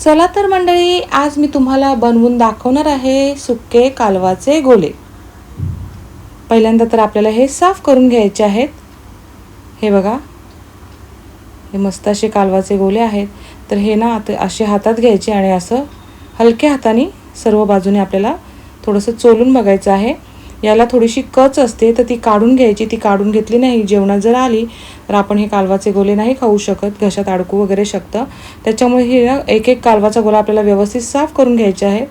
चला तर मंडळी आज मी तुम्हाला बनवून दाखवणार आहे सुके कालवाचे गोले पहिल्यांदा तर आपल्याला हे साफ करून घ्यायचे आहेत. हे बघा हे मस्त असे कालवाचे गोले आहेत. तर हे ना आता असे हातात घ्यायचे आणि असं हलक्या हाताने सर्व बाजूने आपल्याला थोडंसं चोलून बघायचं आहे. याला थोडीशी कच असते तर ती काढून घ्यायची. ती काढून घेतली नाही जेवणात जर आली तर आपण हे कालवाचे गोले नाही खाऊ शकत घशात अडकू वगैरे शकतं. त्याच्यामुळे हे ना एक एक कालवाचा गोला आपल्याला व्यवस्थित साफ करून घ्यायचे आहे.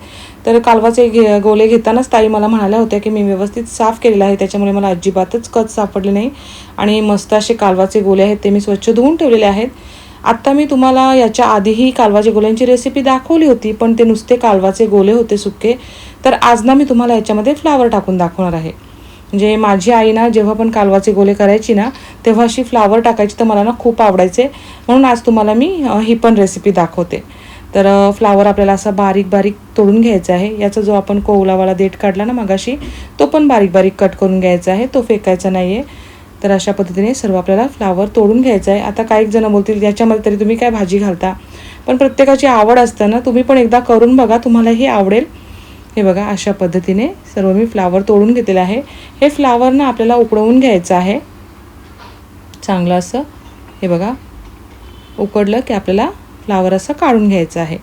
तर कालवाचे घे गोले घेतानाच ताई मला म्हणाल्या होत्या की मी व्यवस्थित साफ केलेलं आहे त्याच्यामुळे मला अजिबातच कच सापडली नाही. आणि मस्त असे कालवाचे गोले आहेत ते मी स्वच्छ धुवून ठेवलेले आहेत. आत्ता मी तुम्हाला याच्या आधीही कालवाच्या गोल्यांची रेसिपी दाखवली होती पण ते नुसते कालवाचे गोले होते सुके. तर आज ना मी तुम्हाला याच्यामध्ये फ्लावर टाकून दाखवणार आहे. म्हणजे माझी आई ना जेव्हा पण कालवाचे गोले करायची ना तेव्हा अशी फ्लावर टाकायची तर मला ना खूप आवडायचे. म्हणून आज तुम्हाला मी ही पण रेसिपी दाखवते. तर फ्लावर आपल्याला असा बारीक बारीक तोडून घ्यायचा आहे. याचा जो आपण कोवलावाला देठ काढला ना मगाशी तो पण बारीक बारीक कट करून घ्यायचा आहे. तो फेकायचा नाही आहे तर अशा पद्धतीने सर्व आपल्याला फ्लावर तोडून घ्यायचं आहे. आता काही जण बोलतील याच्यामध्ये तरी तुम्ही काय भाजी घालता? पण प्रत्येकाची आवड असतं ना तुम्ही पण एकदा करून बघा तुम्हालाही आवडेल. हे बघा अशा पद्धतीने सर्व मी फ्लावर तोडून घेतलेलं आहे. हे फ्लावर ना आपल्याला उकडवून घ्यायचं आहे. चांगलं असं हे बघा उकडलं की आपल्याला फ्लावर असं काढून घ्यायचं आहे.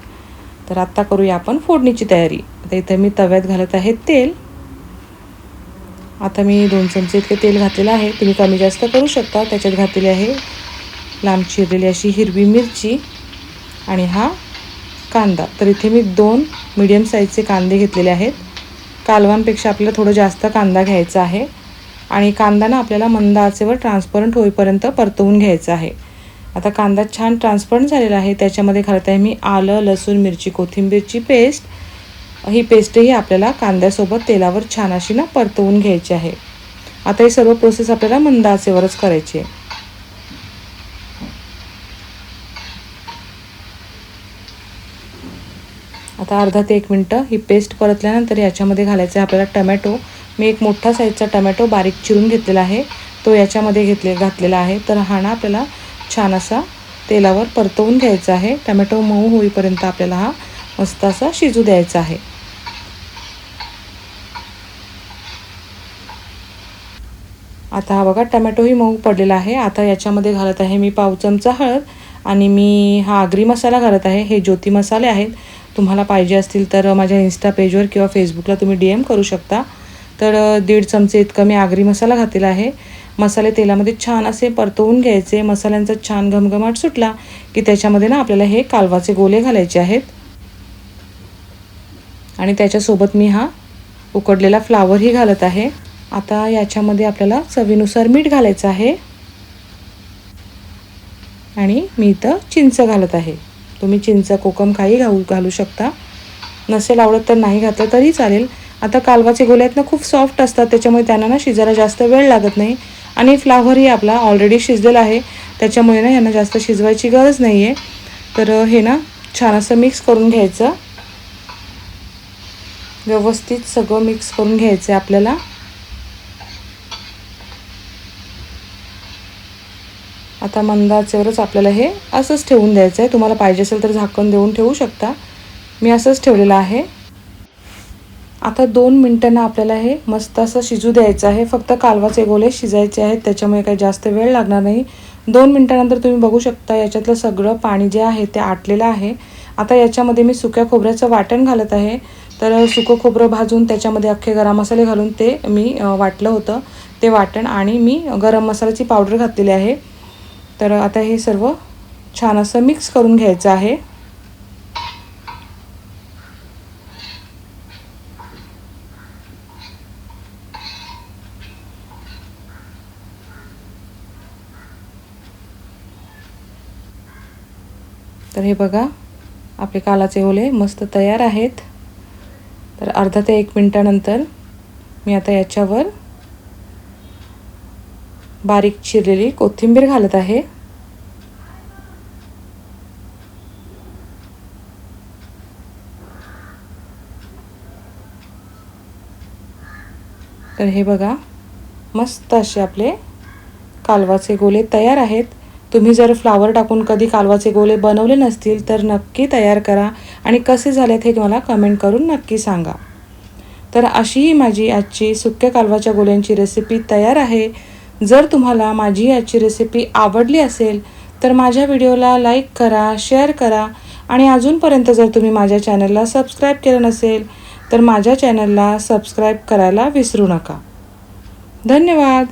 तर आत्ता करूया आपण फोडणीची तयारी. आता इथं मी तव्यात घालत आहे तेल. आता मी दोन चमचे इतके तेल घातलेलं आहे. तुम्ही कमी जास्त करू शकता. त्याच्यात घातलेली आहे लांब चिरलेली अशी हिरवी मिरची आणि हा कांदा. तर इथे मी दोन मीडियम साईजचे कांदे घेतलेले आहेत. कालवांपेक्षा आपल्याला थोडं जास्त कांदा घ्यायचा आहे. आणि कांदा ना आपल्याला मंद आचेवर ट्रान्सपरंट होईपर्यंत परतवून घ्यायचा आहे. आता कांदा छान ट्रान्सपरंट झालेला आहे. त्याच्यामध्ये घालत आहे मी आलं लसूण मिरची कोथिंबीरची पेस्ट ही पेस्टही आपल्याला कांद्यासोबत तेलावर छान अशी ना परतवून घ्यायची आहे. आता ही सर्व प्रोसेस आपल्याला मंद आचेवरच करायची आहे. आता अर्धा ते एक मिनटं ही पेस्ट परतल्यानंतर याच्यामध्ये घालायचं आहे आपल्याला टमॅटो. मी एक मोठा साईजचा टमॅटो बारीक चिरून घेतलेला आहे. तो याच्यामध्ये घेतले घातलेला आहे. तर हा ना आपल्याला छान असा तेलावर परतवून घ्यायचा आहे. टमॅटो मऊ होईपर्यंत आपल्याला हा मस्त असा शिजू द्यायचा आहे. आता हा बघा टमॅटोही मऊ पडलेला आहे. आता याच्यामध्ये घालत आहे मी पाव चमचा हळद आणि मी हा आगरी मसाला घालत आहे. हे ज्योती मसाले आहेत. तुम्हाला पाहिजे असतील तर माझ्या इन्स्टा पेजवर किंवा फेसबुकला तुम्ही डी एम करू शकता. तर दीड चमचे इतकं मी आगरी मसाला घातलेला आहे. मसाले तेलामध्ये छान असे परतवून घ्यायचे. मसाल्यांचा छान घमघमाट सुटला की त्याच्यामध्ये ना आपल्याला हे कालवाचे गोले घालायचे आहेत. आणि त्याच्यासोबत मी हा उकडलेला फ्लावरही घालत आहे. आता याच्यामध्ये आपल्याला चवीनुसार मीठ घालायचं आहे. आणि मी इथं चिंच घालत आहे. तुम्ही चिंच कोकम काही घालू घालू शकता. नसेल आवडत तर नाही घातलं तरी चालेल. आता कालवाचे गोले आहेत ना खूप सॉफ्ट असतात. त्याच्यामुळे त्यांना ना शिजायला जास्त वेळ लागत नाही. आणि फ्लावरही आपला ऑलरेडी शिजलेला आहे. त्याच्यामुळे ना यांना जास्त शिजवायची गरज नाही आहे तर हे ना छान असं मिक्स करून घ्यायचं. व्यवस्थित सगळं मिक्स करून घ्यायचं आहे आपल्याला. आता मंदाचेवरच आपल्याला हे असंच ठेवून द्यायचं आहे. तुम्हाला पाहिजे असेल तर झाकण देऊन ठेवू शकता. मी असंच ठेवलेलं आहे. आता दोन मिनटांना आपल्याला हे मस्त असं शिजू द्यायचं आहे. फक्त कालवाचे गोले शिजायचे आहेत. त्याच्यामुळे काही जास्त वेळ लागणार नाही. दोन मिनटानंतर तुम्ही बघू शकता याच्यातलं सगळं पाणी जे आहे ते आटलेलं आहे. आता याच्यामध्ये मी सुक्या खोबऱ्याचं वाटण घालत आहे. तर सुकं खोबरं भाजून त्याच्यामध्ये अख्खे गरम मसाले घालून ते मी वाटलं होतं. ते वाटण आणि मी गरम मसाल्याची पावडर घातलेली आहे. तर आता हे सर्व छान असं मिक्स करून घ्यायचं आहे. तर हे बघा आपले कालाचे ओले मस्त तयार आहेत. तर अर्धा ते एक मिनटानंतर मी आता याच्यावर बारीक चिरलेली कोथिंबीर घालत आहे. तर हे बघा मस्त असे आपले कालवाचे गोले तयार आहेत. तुम्ही जर फ्लावर टाकून कधी कालवाचे गोले बनवले नसतील तर नक्की तयार करा आणि कसे झालेत हे मला कमेंट करून नक्की सांगा. तर अशी ही माझी आजची सुक्या कालवाच्या गोल्यांची रेसिपी तयार आहे. जर तुम्हाला माझी याची रेसिपी आवडली असेल तर माझ्या व्हिडिओला लाईक करा शेअर करा आणि अजूनपर्यंत जर तुम्ही माझ्या चॅनलला सबस्क्राईब केलं नसेल तर माझ्या चॅनलला सबस्क्राईब करायला विसरू नका. धन्यवाद!